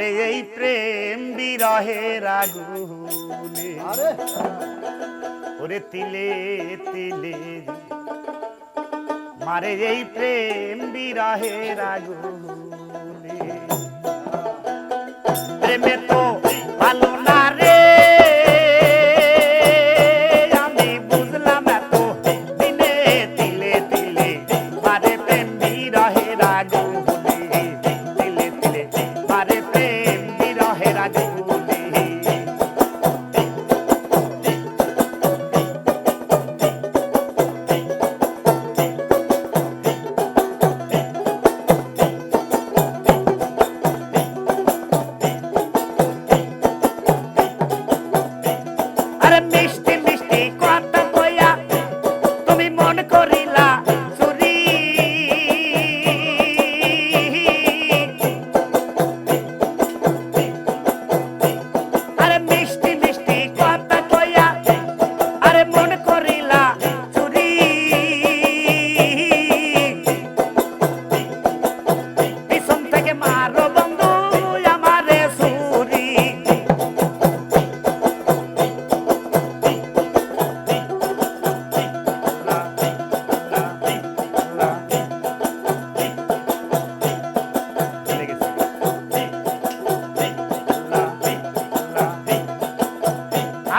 মারে এই প্রেম বিরহের আগুনে আরে। ওরে তিলে তিলে। মারে এই প্রেম বিরহের আগুনে প্রেমে তো বিরহের আগুনে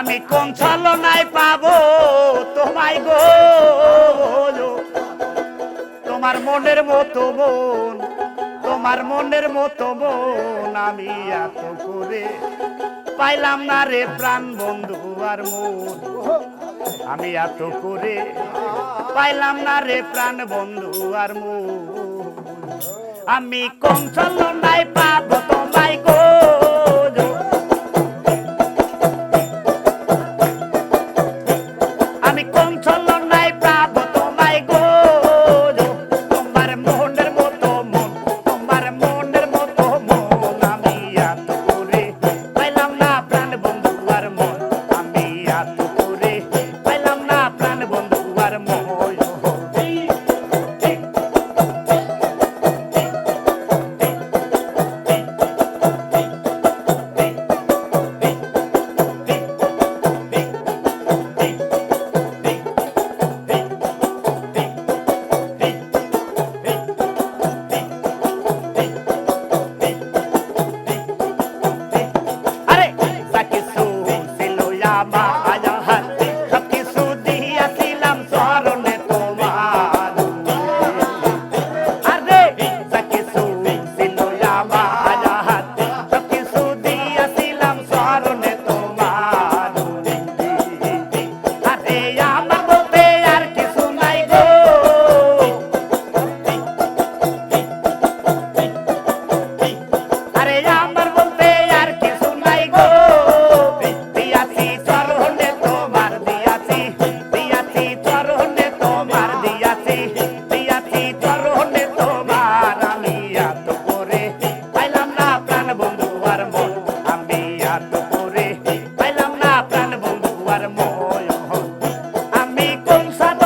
আমি কোন ছলনায় পাবো, তোমায় গো তোমার মনের মতো মন, তোমার মনের মতো মন আমি এত করে পাইলাম না রে প্রাণ বন্ধু আর মন। আমি এত করে পাইলাম না রে প্রাণ বন্ধু আর মন। আমি কম ছলনায় পাবো mama. আমি কোন সাথে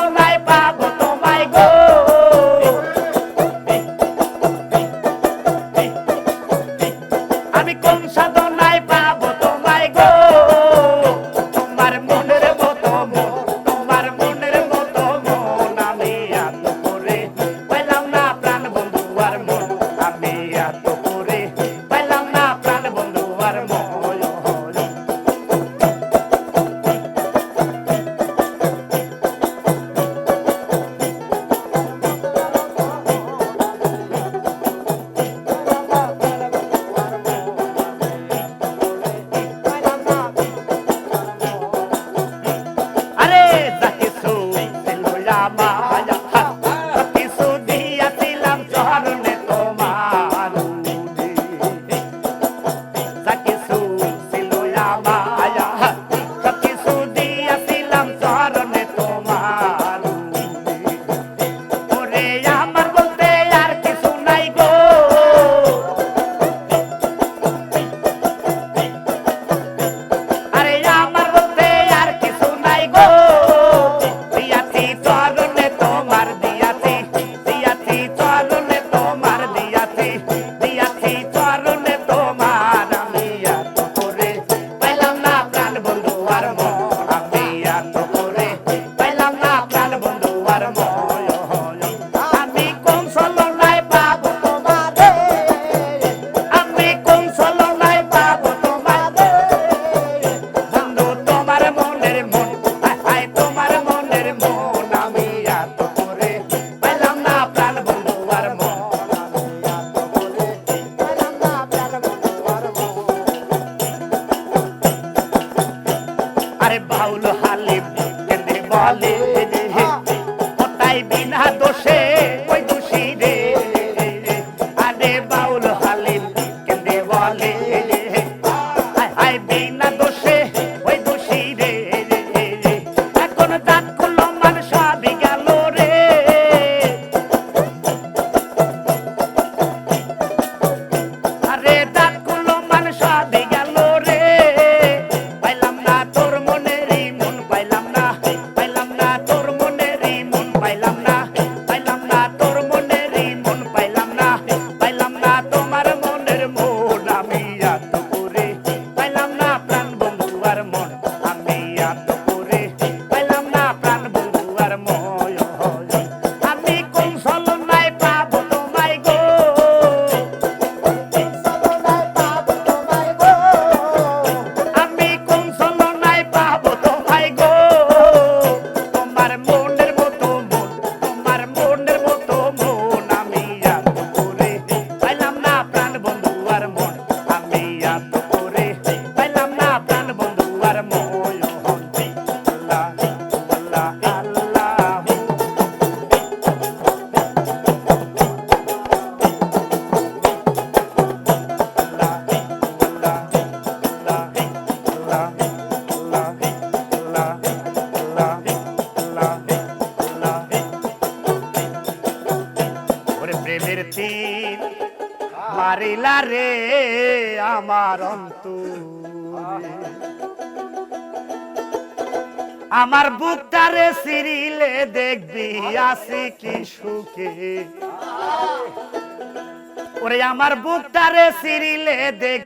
I love bailando. প্রেমের মারিলা রে আমার অন্তু আমার বুকটারে সিরিলে দেখবি, আসি কি সুখে। ওরে, আমার বুকটারে সিরিলে দেখ